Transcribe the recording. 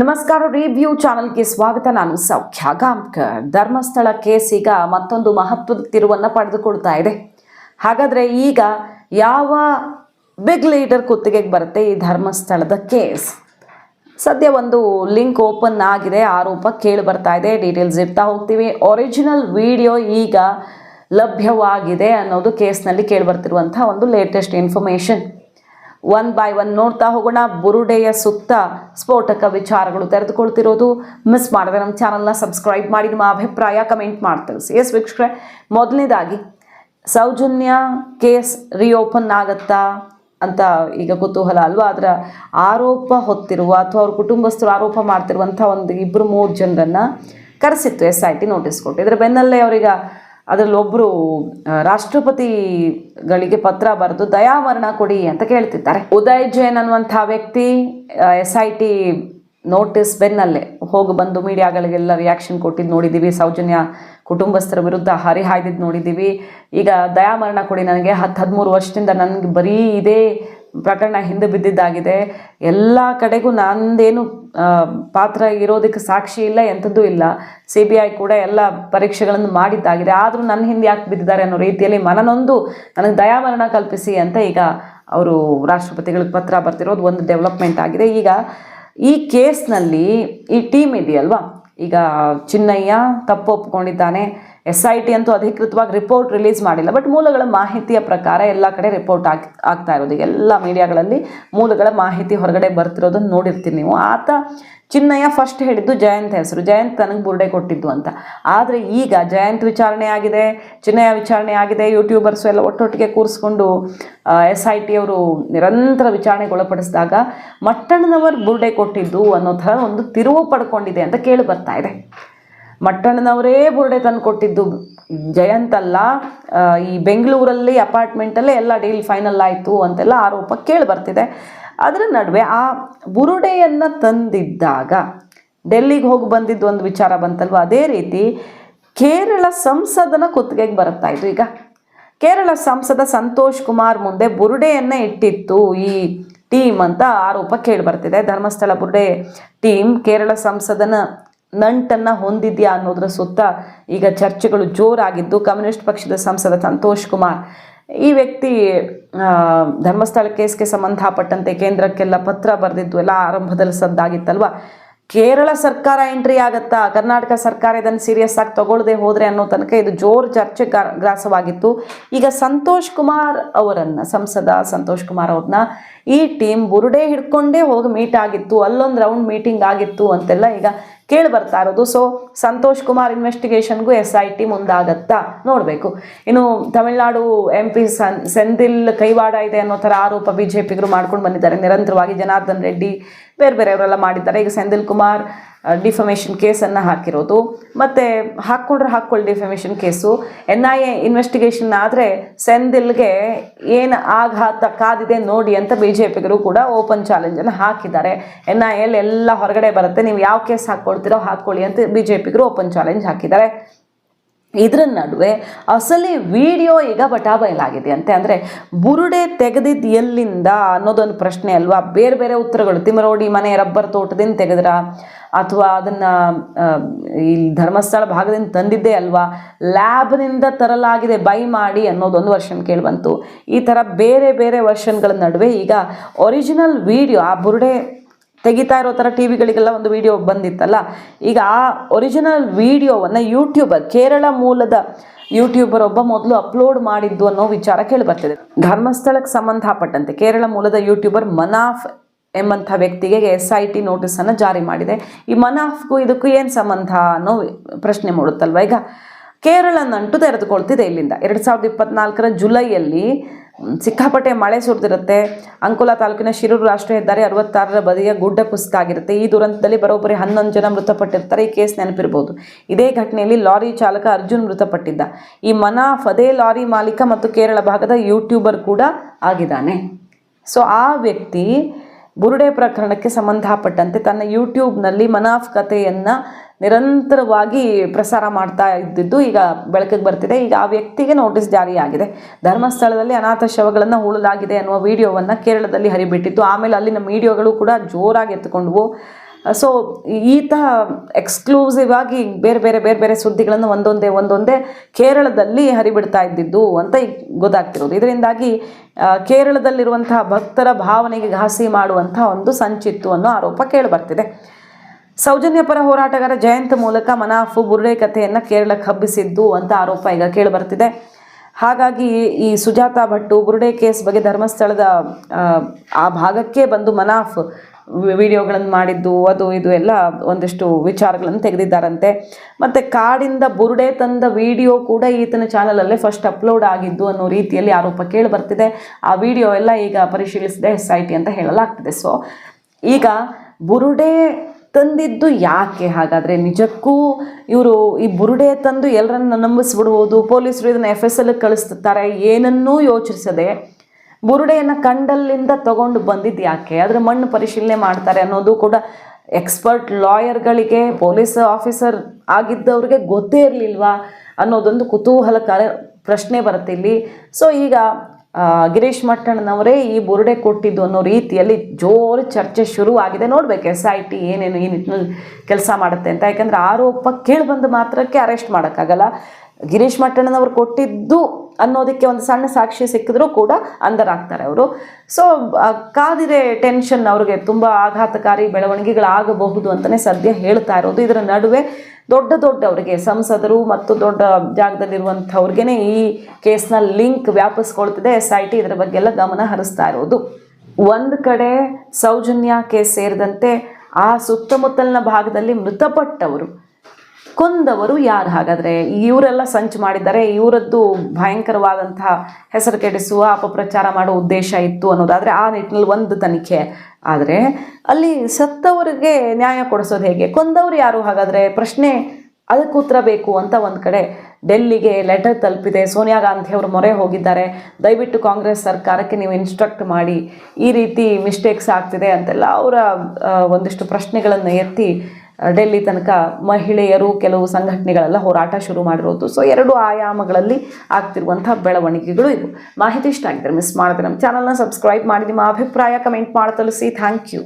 ನಮಸ್ಕಾರ ರಿವ್ಯೂ ಚಾನಲ್ಗೆ ಸ್ವಾಗತ. ನಾನು ಸೌಖ್ಯ ಗಾಂವ್ಕರ್ ಧರ್ಮಸ್ಥಳ ಕೇಸ್ ಈಗ ಮತ್ತೊಂದು ಮಹತ್ವದ ತಿರುವನ್ನು ಪಡೆದುಕೊಳ್ತಾ ಇದೆ. ಹಾಗಾದರೆ ಈಗ ಯಾವ ಬಿಗ್ ಲೀಡರ್ ಕುತ್ತಿಗೆಗೆ ಬರುತ್ತೆ ಈ ಧರ್ಮಸ್ಥಳದ ಕೇಸ್? ಸದ್ಯ ಒಂದು ಲಿಂಕ್ ಓಪನ್ ಆಗಿದೆ, ಆರೋಪ ಕೇಳಿ ಬರ್ತಾ ಇದೆ ಡೀಟೇಲ್ಸ್ ಇರ್ತಾ ಹೋಗ್ತೀವಿ. ಒರಿಜಿನಲ್ ವಿಡಿಯೋ ಈಗ ಲಭ್ಯವಾಗಿದೆ ಅನ್ನೋದು ಕೇಸ್ನಲ್ಲಿ ಕೇಳಿ ಬರ್ತಿರುವಂಥ ಒಂದು latest information one by one ನೋಡ್ತಾ ಹೋಗೋಣ. ಬುರುಡೆಯ ಸುತ್ತ ಸ್ಫೋಟಕ ವಿಚಾರಗಳು ತೆರೆದುಕೊಳ್ತಿರೋದು. ಮಿಸ್ ಮಾಡಿದ್ರೆ ನಮ್ಮ ಚಾನಲ್ನ ಸಬ್ಸ್ಕ್ರೈಬ್ ಮಾಡಿ, ನಿಮ್ಮ ಅಭಿಪ್ರಾಯ ಕಮೆಂಟ್ ಮಾಡಿ ತಿಳಿಸಿ. ಎಸ್ ವೀಕ್ಷಕರೇ, ಮೊದಲನೇದಾಗಿ, ಸೌಜನ್ಯ ಕೇಸ್ ರಿಓಪನ್ ಆಗತ್ತಾ ಅಂತ ಈಗ ಕುತೂಹಲ ಅಲ್ವಾ? ಅದರ ಆರೋಪ ಹೊತ್ತಿರುವ ಅಥವಾ ಅವ್ರ ಕುಟುಂಬಸ್ಥರು ಆರೋಪ ಮಾಡ್ತಿರುವಂಥ ಒಂದು ಇಬ್ಬರು ಮೂರು ಜನರನ್ನು ಕರೆಸಿತ್ತು. ಎಸ್ ಐ ಟಿ ನೋಟಿಸ್ ಕೊಟ್ಟು. ಇದರ ಬೆನ್ನಲ್ಲೇ ಅವರೀಗ ಅದರಲ್ಲಿ ಒಬ್ಬರು ರಾಷ್ಟ್ರಪತಿಗಳಿಗೆ ಪತ್ರ ಬರೆದು, ದಯಾವರಣ ಕೊಡಿ ಅಂತ ಕೇಳ್ತಿದ್ದಾರೆ. ಉದಯ್ ಜೈನ್ ಅನ್ನುವಂಥ ವ್ಯಕ್ತಿ ಎಸ್ ಐ ಟಿ ನೋಟಿಸ್ ಬೆನ್ನಲ್ಲೇ ಹೋಗಿ ಬಂದು ಮೀಡಿಯಾಗಳಿಗೆಲ್ಲ ರಿಯಾಕ್ಷನ್ ಕೊಟ್ಟಿದ್ದು ನೋಡಿದ್ದೀವಿ. ಸೌಜನ್ಯ ಕುಟುಂಬಸ್ಥರ ವಿರುದ್ಧ ಹರಿಹಾಯ್ದಿದ್ದು ನೋಡಿದ್ದೀವಿ. ಈಗ ದಯಾಮರಣ ಕೊಡಿ ನನಗೆ ಹತ್ತು ಹದಿಮೂರು ವರ್ಷದಿಂದ ನನಗೆ ಬರೀ ಇದೇ ಪ್ರಕರಣ ಹಿಂದೆ ಬಿದ್ದಿದ್ದಾಗಿದೆ. ಎಲ್ಲ ಕಡೆಗೂ ನಂದೇನು ಪಾತ್ರ ಇರೋದಕ್ಕೆ ಸಾಕ್ಷಿ ಇಲ್ಲ, ಎಂಥದ್ದು ಇಲ್ಲ. ಸಿ ಬಿ ಐ ಕೂಡ ಎಲ್ಲ ಪರೀಕ್ಷೆಗಳನ್ನು ಮಾಡಿದ್ದಾಗಿದೆ. ಆದರೂ ನನ್ನ ಹಿಂದೆ ಯಾಕೆ ಬಿದ್ದಿದ್ದಾರೆ ಅನ್ನೋ ರೀತಿಯಲ್ಲಿ ಮನನೊಂದು, ನನಗೆ ದಯಾಮರಣ ಕಲ್ಪಿಸಿ ಅಂತ ಈಗ ಅವರು ರಾಷ್ಟ್ರಪತಿಗಳಿಗೆ ಪತ್ರ ಬರ್ತಿರೋದು ಒಂದು ಡೆವಲಪ್ಮೆಂಟ್ ಆಗಿದೆ. ಈಗ ಈ ಕೇಸ್ನಲ್ಲಿ ಈ ಟೀಮ್ ಇದೆಯಲ್ವಾ? ಈಗ ಚಿನ್ನಯ್ಯ ತಪ್ಪು ಒಪ್ಕೊಂಡಿದ್ದಾನೆ. ಎಸ್ ಐ ಟಿ ಅಂತೂ ಅಧಿಕೃತವಾಗಿ ರಿಪೋರ್ಟ್ ರಿಲೀಸ್ ಮಾಡಿಲ್ಲ. ಬಟ್ ಮೂಲಗಳ ಮಾಹಿತಿಯ ಪ್ರಕಾರ ಎಲ್ಲ ಕಡೆ ರಿಪೋರ್ಟ್ ಆಗಿ, ಆಗ್ತಾ ಇರೋದು. ಎಲ್ಲ ಮೀಡಿಯಾಗಳಲ್ಲಿ ಮೂಲಗಳ ಮಾಹಿತಿ ಹೊರಗಡೆ ಬರ್ತಿರೋದನ್ನು ನೋಡಿರ್ತೀನಿ ನೀವು. ಆತ ಚಿನ್ನಯ್ಯ ಫಸ್ಟ್ ಹೇಳಿದ್ದು ಜಯಂತ್ ಹೆಸರು. ಜಯಂತ್ ತನಗೆ ಬುರ್ಡೆ ಕೊಟ್ಟಿದ್ದು ಅಂತ. ಆದರೆ ಈಗ ಜಯಂತ್ ವಿಚಾರಣೆ ಆಗಿದೆ, ಚಿನ್ನಯ್ಯ ವಿಚಾರಣೆ ಆಗಿದೆ ಯೂಟ್ಯೂಬರ್ಸು ಎಲ್ಲ ಒಟ್ಟೊಟ್ಟಿಗೆ ಕೂರಿಸ್ಕೊಂಡು ಎಸ್ ಐ ಟಿ ಅವರು ನಿರಂತರ ವಿಚಾರಣೆಗೆ ಒಳಪಡಿಸಿದಾಗ ಮಟ್ಟಣ್ಣನವರು ಬುರ್ಡೆ ಕೊಟ್ಟಿದ್ದು ಅನ್ನೋ ಥರ ಒಂದು ತಿರುವು ಪಡ್ಕೊಂಡಿದೆ ಅಂತ ಕೇಳಿ ಬರ್ತಾ ಇದೆ. ಮಟ್ಟಣ್ಣನವರೇ ಬುರುಡೆ ತಂದು ಕೊಟ್ಟಿದ್ದು ಜಯಂತ್ ಅಲ್ಲ ಈ ಬೆಂಗಳೂರಲ್ಲಿ ಅಪಾರ್ಟ್ಮೆಂಟಲ್ಲೇ ಎಲ್ಲ ಡೀಲ್ ಫೈನಲ್ ಆಯಿತು ಅಂತೆಲ್ಲ ಆರೋಪ ಕೇಳಿ ಬರ್ತಿದೆ. ಅದರ ನಡುವೆ ಆ ಬುರುಡೆಯನ್ನು ತಂದಿದ್ದಾಗ, ಡೆಲ್ಲಿಗೆ ಹೋಗಿ ಬಂದಿದ್ದು ಒಂದು ವಿಚಾರ ಬಂತಲ್ವ? ಅದೇ ರೀತಿ ಕೇರಳ ಸಂಸದನ ಕುತ್ತಿಗೆಗೆ ಬರುತ್ತಾ ಇದು ಈಗ. ಕೇರಳ ಸಂಸದ ಸಂತೋಷ್ ಕುಮಾರ್ ಮುಂದೆ ಬುರುಡೆಯನ್ನು ಇಟ್ಟಿತ್ತು ಈ ಟೀಮ್ ಅಂತ ಆರೋಪ ಕೇಳಿ ಬರ್ತಿದೆ. ಧರ್ಮಸ್ಥಳ ಬುರುಡೆ ಟೀಮ್ ಕೇರಳ ಸಂಸದನ ನಂಟನ್ನು ಹೊಂದಿದ್ಯಾ ಅನ್ನೋದ್ರ ಸುತ್ತ ಈಗ ಚರ್ಚೆಗಳು ಜೋರಾಗಿದ್ದು ಕಮ್ಯುನಿಸ್ಟ್ ಪಕ್ಷದ ಸಂಸದ ಸಂತೋಷ್ ಕುಮಾರ್. ಈ ವ್ಯಕ್ತಿ ಧರ್ಮಸ್ಥಳ ಕೇಸ್ಗೆ ಸಂಬಂಧಪಟ್ಟಂತೆ ಕೇಂದ್ರಕ್ಕೆಲ್ಲ ಪತ್ರ ಬರೆದಿದ್ದು ಎಲ್ಲ ಆರಂಭದಲ್ಲಿ ಸದ್ದಾಗಿತ್ತಲ್ವ? ಕೇರಳ ಸರ್ಕಾರ ಎಂಟ್ರಿ ಆಗತ್ತಾ? ಕರ್ನಾಟಕ ಸರ್ಕಾರ ಇದನ್ನು ಸೀರಿಯಸ್ ಆಗಿ ತಗೊಳ್ಳದೆ ಹೋದ್ರೆ ಅನ್ನೋ ತನಕ ಇದು ಜೋರು ಚರ್ಚೆ ಗ್ರಾ- ಗ್ರಾಸವಾಗಿತ್ತು. ಈಗ ಸಂತೋಷ್ ಕುಮಾರ್ ಅವರನ್ನು, ಸಂಸದ ಸಂತೋಷ್ ಕುಮಾರ್ ಅವ್ರನ್ನ ಈ ಟೀಮ್ ಬುರುಡೆ ಹಿಡ್ಕೊಂಡೇ ಹೋಗಿ ಮೀಟ್ ಆಗಿತ್ತು. ಅಲ್ಲೊಂದು ರೌಂಡ್ ಮೀಟಿಂಗ್ ಆಗಿತ್ತು ಅಂತೆಲ್ಲ ಈಗ ಕೇಳಿ ಬರ್ತಾ ಇರೋದು. ಸೊ ಸಂತೋಷ್ ಕುಮಾರ್ ಇನ್ವೆಸ್ಟಿಗೇಷನ್ಗೂ ಎಸ್ ಐ ಟಿ ಮುಂದಾಗತ್ತಾ? ನೋಡಬೇಕು. ಇನ್ನು Tamil Nadu M P son, Senthil ಕೈವಾಡ ಇದೆ ಅನ್ನೋ ಥರ ಆರೋಪ ಬಿ ಜೆ ಪಿಗರು ಮಾಡ್ಕೊಂಡು ಬಂದಿದ್ದಾರೆ. ನಿರಂತರವಾಗಿ ಜನಾರ್ದನ್ ರೆಡ್ಡಿ ಬೇರೆ ಬೇರೆಯವರೆಲ್ಲ ಮಾಡಿದ್ದಾರೆ. ಈಗ ಸೆಂದಿಲ್ ಕುಮಾರ್ ಡಿಫಮೇಷನ್ ಕೇಸನ್ನು ಹಾಕಿರೋದು. ಮತ್ತು ಹಾಕ್ಕೊಂಡ್ರೆ ಹಾಕ್ಕೊಳ್ಳಿ defamation case N I A investigation ಆದರೆ ಸೆಂದಿಲ್ಗೆ ಏನು ಆಘಾತ ಕಾದಿದೆ ನೋಡಿ ಅಂತ ಬಿ ಜೆ ಪಿಗರು ಕೂಡ ಓಪನ್ ಚಾಲೆಂಜನ್ನು ಹಾಕಿದ್ದಾರೆ. ಎನ್ ಐ ಎಲ್ ಎಲ್ಲ ಹೊರಗಡೆ ಬರುತ್ತೆ. ನೀವು ಯಾವ ಕೇಸ್ ಹಾಕ್ಕೊಳ್ತೀರೋ ಹಾಕ್ಕೊಳ್ಳಿ ಅಂತ ಬಿ ಜೆ ಪಿಗರು ಓಪನ್ ಚಾಲೆಂಜ್ ಹಾಕಿದ್ದಾರೆ. ಇದರ ನಡುವೆ ಅಸಲಿ ವಿಡಿಯೋ ಈಗ ಬಟಾಬಯಲಾಗಿದೆ ಅಂತೆ. ಅಂದರೆ ಬುರುಡೆ ತೆಗೆದಿದ್ದು ಎಲ್ಲಿಂದ ಅನ್ನೋದೊಂದು ಪ್ರಶ್ನೆ ಅಲ್ವಾ? ಬೇರೆ ಬೇರೆ ಉತ್ತರಗಳು. ತಿಮರೋಡಿ ಮನೆ ರಬ್ಬರ್ ತೋಟದಿಂದ ತೆಗೆದ್ರ? ಅಥವಾ ಅದನ್ನು ಇಲ್ಲಿ ಧರ್ಮಸ್ಥಳ ಭಾಗದಿಂದ ತಂದಿದ್ದೇ ಅಲ್ವಾ? ಲ್ಯಾಬ್ನಿಂದ ತರಲಾಗಿದೆ, ಬೈ ಮಾಡಿ ಅನ್ನೋದೊಂದು ವರ್ಷನ್ ಕೇಳಿಬಂತು. ಈ ಥರ ಬೇರೆ ಬೇರೆ ವರ್ಷನ್ಗಳ ನಡುವೆ ಈಗ ಒರಿಜಿನಲ್ ವಿಡಿಯೋ, ಆ ಬುರುಡೆ ತೆಗಿತಾ ಇರೋ ಥರ ಟಿ ವಿಗಳಿಗೆಲ್ಲ ಒಂದು ವಿಡಿಯೋ ಬಂದಿತ್ತಲ್ಲ. ಈಗ ಆ ಒರಿಜಿನಲ್ ವಿಡಿಯೋವನ್ನು ಯೂಟ್ಯೂಬರ್ ಕೇರಳ ಮೂಲದ ಯೂಟ್ಯೂಬರ್ ಒಬ್ಬ ಮೊದಲು ಅಪ್ಲೋಡ್ ಮಾಡಿದ್ದು ಅನ್ನೋ ವಿಚಾರ ಕೇಳಿ ಬರ್ತಿದೆ. ಧರ್ಮಸ್ಥಳಕ್ಕೆ ಸಂಬಂಧಪಟ್ಟಂತೆ ಕೇರಳ ಮೂಲದ ಯೂಟ್ಯೂಬರ್ ಮನಾಫ್ ಎಂಬಂಥ ವ್ಯಕ್ತಿಗೆ ಎಸ್ ಐ ಟಿ ನೋಟಿಸನ್ನು ಜಾರಿ ಮಾಡಿದೆ. ಈ ಮನಾಫ್ಗೂ ಇದಕ್ಕೂ ಏನು ಸಂಬಂಧ ಅನ್ನೋ ಪ್ರಶ್ನೆ ಮೂಡುತ್ತಲ್ವ? ಈಗ ಕೇರಳ ನಂಟು ತೆರೆದುಕೊಳ್ತಿದೆ ಇಲ್ಲಿಂದ. ಎರಡು ಸಾವಿರದ ಇಪ್ಪತ್ನಾಲ್ಕರ ಜುಲೈಯಲ್ಲಿ ಸಿಕ್ಕಾಪಟ್ಟೆ ಮಳೆ ಸುರಿದಿರುತ್ತೆ. ಅಂಕುಲ ತಾಲೂಕಿನ ಶಿರೂರು ರಾಷ್ಟ್ರೀಯ ಹೆದ್ದಾರಿ ಅರವತ್ತಾರರ ಬದಿಯ ಗುಡ್ಡ ಕುಸಿತ ಆಗಿರುತ್ತೆ ಈ ದುರಂತದಲ್ಲಿ ಬರೋಬ್ಬರಿ ಹನ್ನೊಂದು ಜನ ಮೃತಪಟ್ಟಿರ್ತಾರೆ. ಈ ಕೇಸ್ ನೆನಪಿರ್ಬೋದು. ಇದೇ ಘಟನೆಯಲ್ಲಿ ಲಾರಿ ಚಾಲಕ ಅರ್ಜುನ್ ಮೃತಪಟ್ಟಿದ್ದ. ಈ ಮನಾಫ್ ಅದೇ ಲಾರಿ ಮಾಲೀಕ ಮತ್ತು ಕೇರಳ ಭಾಗದ ಯೂಟ್ಯೂಬರ್ ಕೂಡ ಆಗಿದ್ದಾನೆ. ಸೊ, ಆ ವ್ಯಕ್ತಿ ಬುರುಡೆ ಪ್ರಕರಣಕ್ಕೆ ಸಂಬಂಧಪಟ್ಟಂತೆ ತನ್ನ ಯೂಟ್ಯೂಬ್ನಲ್ಲಿ ಮನಾಫ್ ಕಥೆಯನ್ನು ನಿರಂತರವಾಗಿ ಪ್ರಸಾರ ಮಾಡ್ತಾ ಇದ್ದಿದ್ದು ಈಗ ಬೆಳಕಿಗೆ ಬರ್ತಿದೆ. ಈಗ ಆ ವ್ಯಕ್ತಿಗೆ ನೋಟಿಸ್ ಜಾರಿಯಾಗಿದೆ. ಧರ್ಮಸ್ಥಳದಲ್ಲಿ ಅನಾಥ ಶವಗಳನ್ನು ಹೂಳಲಾಗಿದೆ ಅನ್ನುವ ವಿಡಿಯೋವನ್ನು ಕೇರಳದಲ್ಲಿ ಹರಿಬಿಟ್ಟಿತ್ತು. ಆಮೇಲೆ ಅಲ್ಲಿನ ಮೀಡಿಯೋಗಳು ಕೂಡ ಜೋರಾಗಿ ಎತ್ತುಕೊಂಡ್ವು. ಸೊ ಈತ ಎಕ್ಸ್ಕ್ಲೂಸಿವ್ ಆಗಿ ಬೇರೆ ಬೇರೆ ಬೇರೆ ಬೇರೆ ಸುದ್ದಿಗಳನ್ನು ಒಂದೊಂದೇ ಒಂದೊಂದೇ ಕೇರಳದಲ್ಲಿ ಹರಿಬಿಡ್ತಾ ಇದ್ದಿದ್ದು ಅಂತ ಈಗ ಗೊತ್ತಾಗ್ತಿರೋದು. ಇದರಿಂದಾಗಿ ಕೇರಳದಲ್ಲಿರುವಂತಹ ಭಕ್ತರ ಭಾವನೆಗೆ ಘಾಸಿ ಮಾಡುವಂತಹ ಒಂದು ಸಂಚಿತ್ತು ಅನ್ನೋ ಆರೋಪ ಕೇಳಿಬರ್ತಿದೆ. ಸೌಜನ್ಯ ಪರ ಹೋರಾಟಗಾರ ಜಯಂತ್ ಮೂಲಕ ಮನಾಫು ಬುರುಡೆ ಕಥೆಯನ್ನು ಕೇರಳಕ್ಕೆ ಹಬ್ಬಿಸಿದ್ದು ಅಂತ ಆರೋಪ ಈಗ ಕೇಳಿಬರ್ತಿದೆ ಹಾಗಾಗಿ ಈ ಸುಜಾತ ಭಟ್ಟು ಬುರುಡೆ ಕೇಸ್ ಬಗ್ಗೆ ಧರ್ಮಸ್ಥಳದ ಆ, ಭಾಗಕ್ಕೆ ಬಂದು ಮನಾಫ್ ವಿಡಿಯೋಗಳನ್ನು ಮಾಡಿದ್ದು ಅದು ಇದು ಎಲ್ಲ ಒಂದಿಷ್ಟು ವಿಚಾರಗಳನ್ನು ತೆಗೆದಿದ್ದಾರಂತೆ. ಮತ್ತು ಕಾಡಿಂದ ಬುರುಡೆ ತಂದ ವಿಡಿಯೋ ಕೂಡ ಈತನ ಚಾನಲಲ್ಲೇ ಫಸ್ಟ್ ಅಪ್ಲೋಡ್ ಆಗಿದ್ದು ಅನ್ನೋ ರೀತಿಯಲ್ಲಿ ಆರೋಪ ಕೇಳಿ ಬರ್ತಿದೆ ಆ ವಿಡಿಯೋ ಎಲ್ಲ ಈಗ ಪರಿಶೀಲಿಸಿದೆ ಎಸ್ ಅಂತ ಹೇಳಲಾಗ್ತಿದೆ. ಸೊ ಈಗ ಬುರುಡೆ ತಂದಿದ್ದು ಯಾಕೆ? ಹಾಗಾದರೆ ನಿಜಕ್ಕೂ ಇವರು ಈ ಬುರುಡೆ ತಂದು ಎಲ್ಲರನ್ನ ನಂಬಿಸ್ಬಿಡ್ಬೋದು, ಪೊಲೀಸರು ಇದನ್ನು ಎಫ್ ಎಸ್ ಎಲ್ ಕಳಿಸ್ತಾರೆ, ಏನನ್ನೂ ಯೋಚಿಸದೆ ಬುರುಡೆಯನ್ನು ಕಂಡಲ್ಲಿಂದ ತಗೊಂಡು ಬಂದಿದ್ದು ಯಾಕೆ? ಅದರ ಮಣ್ಣು ಪರಿಶೀಲನೆ ಮಾಡ್ತಾರೆ ಅನ್ನೋದು ಕೂಡ ಎಕ್ಸ್ಪರ್ಟ್ ಲಾಯರ್ಗಳಿಗೆ, ಪೊಲೀಸ್ ಆಫೀಸರ್ ಆಗಿದ್ದವ್ರಿಗೆ ಗೊತ್ತೇ ಇರಲಿಲ್ವಾ ಅನ್ನೋದೊಂದು ಕುತೂಹಲಕಾರ ಪ್ರಶ್ನೆ ಬರುತ್ತೆ ಇಲ್ಲಿ. ಸೊ ಈಗ ಗಿರೀಶ್ ಮಟ್ಟಣ್ಣನವರೇ ಈ ಬುರುಡೆ ಕೊಟ್ಟಿದ್ದು ಅನ್ನೋ ರೀತಿಯಲ್ಲಿ ಜೋರು ಚರ್ಚೆ ಶುರು ಆಗಿದೆ ನೋಡ್ಬೇಕು ಎಸ್ ಐ ಟಿ ಏನೇನು ಈ ನಿಟ್ಟಿನಲ್ಲಿ ಕೆಲಸ ಮಾಡುತ್ತೆ ಅಂತ. ಯಾಕಂದ್ರೆ ಆರೋಪ ಕೇಳಿ ಬಂದ ಮಾತ್ರಕ್ಕೆ ಅರೆಸ್ಟ್ ಮಾಡೋಕ್ಕಾಗಲ್ಲ. ಗಿರೀಶ್ ಮಟ್ಟಣ್ಣನವರು ಕೊಟ್ಟಿದ್ದು ಅನ್ನೋದಕ್ಕೆ ಒಂದು ಸಣ್ಣ ಸಾಕ್ಷಿ ಸಿಕ್ಕಿದ್ರೂ ಕೂಡ ಅಂದರಾಗ್ತಾರೆ ಅವರು. ಸೊ ಕಾದಿದೆ ಟೆನ್ಷನ್ ಅವ್ರಿಗೆ ತುಂಬ ಆಘಾತಕಾರಿ ಬೆಳವಣಿಗೆಗಳಾಗಬಹುದು ಅಂತಲೇ ಸದ್ಯ ಹೇಳ್ತಾ ಇರೋದು. ಇದರ ನಡುವೆ ದೊಡ್ಡ ದೊಡ್ಡವರಿಗೆ, ಸಂಸದರು ಮತ್ತು ದೊಡ್ಡ ಜಾಗದಲ್ಲಿರುವಂಥವ್ರಿಗೇ ಈ ಕೇಸ್ನ ಲಿಂಕ್ ವ್ಯಾಪಿಸ್ಕೊಳ್ತಿದೆ. ಎಸ್ ಐ ಟಿ ಇದರ ಬಗ್ಗೆ ಎಲ್ಲ ಗಮನ ಹರಿಸ್ತಾ ಇರೋದು. ಒಂದು ಕಡೆ ಸೌಜನ್ಯ ಕೇಸ್ ಸೇರಿದಂತೆ ಆ ಸುತ್ತಮುತ್ತಲಿನ ಭಾಗದಲ್ಲಿ ಮೃತಪಟ್ಟವರು. ಕೊಂದವರು ಯಾರು? ಹಾಗಾದರೆ ಇವರೆಲ್ಲ ಸಂಚು ಮಾಡಿದ್ದಾರೆ. ಇವರದ್ದು ಭಯಂಕರವಾದಂತಹ ಹೆಸರು ಕೆಡಿಸುವ, ಅಪಪ್ರಚಾರ ಮಾಡುವ ಉದ್ದೇಶ ಇತ್ತು ಅನ್ನೋದಾದರೆ ಆ ನಿಟ್ಟಿನಲ್ಲಿ ಒಂದು ತನಿಖೆ ಆದರೆ ಅಲ್ಲಿ ಸತ್ತವರಿಗೆ ನ್ಯಾಯ ಕೊಡಿಸೋದು ಹೇಗೆ? ಕೊಂದವರು ಯಾರು? ಹಾಗಾದರೆ ಪ್ರಶ್ನೆ ಅದಕ್ಕೆ ಉತ್ತರ ಬೇಕು ಅಂತ ಒಂದು ಕಡೆ ಡೆಲ್ಲಿಗೆ ಲೆಟರ್ ತಲುಪಿದೆ. ಸೋನಿಯಾ ಗಾಂಧಿ ಅವರು ಮೊರೆ ಹೋಗಿದ್ದಾರೆ. ದಯವಿಟ್ಟು ಕಾಂಗ್ರೆಸ್ ಸರ್ಕಾರಕ್ಕೆ ನೀವು ಇನ್ಸ್ಟ್ರಕ್ಟ್ ಮಾಡಿ. ಈ ರೀತಿ ಮಿಸ್ಟೇಕ್ಸ್ ಆಗ್ತಿದೆ ಅಂತೆಲ್ಲ ಅವರ ಒಂದಿಷ್ಟು ಪ್ರಶ್ನೆಗಳನ್ನು ಎತ್ತಿ ಡೆಲ್ಲಿ ತನಕ ಮಹಿಳೆಯರು ಕೆಲವು ಸಂಘಟನೆಗಳೆಲ್ಲ ಹೋರಾಟ ಶುರು ಮಾಡಿರೋದು. ಸೊ ಎರಡು ಆಯಾಮಗಳಲ್ಲಿ ಆಗ್ತಿರುವಂಥ ಬೆಳವಣಿಗೆಗಳು ಇವು. ಮಾಹಿತಿ ಇಷ್ಟ ಆಗಿದ್ರೆ ಮಿಸ್ ಮಾಡಿದ್ರೆ ನಮ್ಮ ಚಾನಲ್ನ ಸಬ್ಸ್ಕ್ರೈಬ್ ಮಾಡಿ, ನಿಮ್ಮ ಅಭಿಪ್ರಾಯ ಕಮೆಂಟ್ ಮಾಡಿ ತಿಳಿಸಿ ಥ್ಯಾಂಕ್ ಯು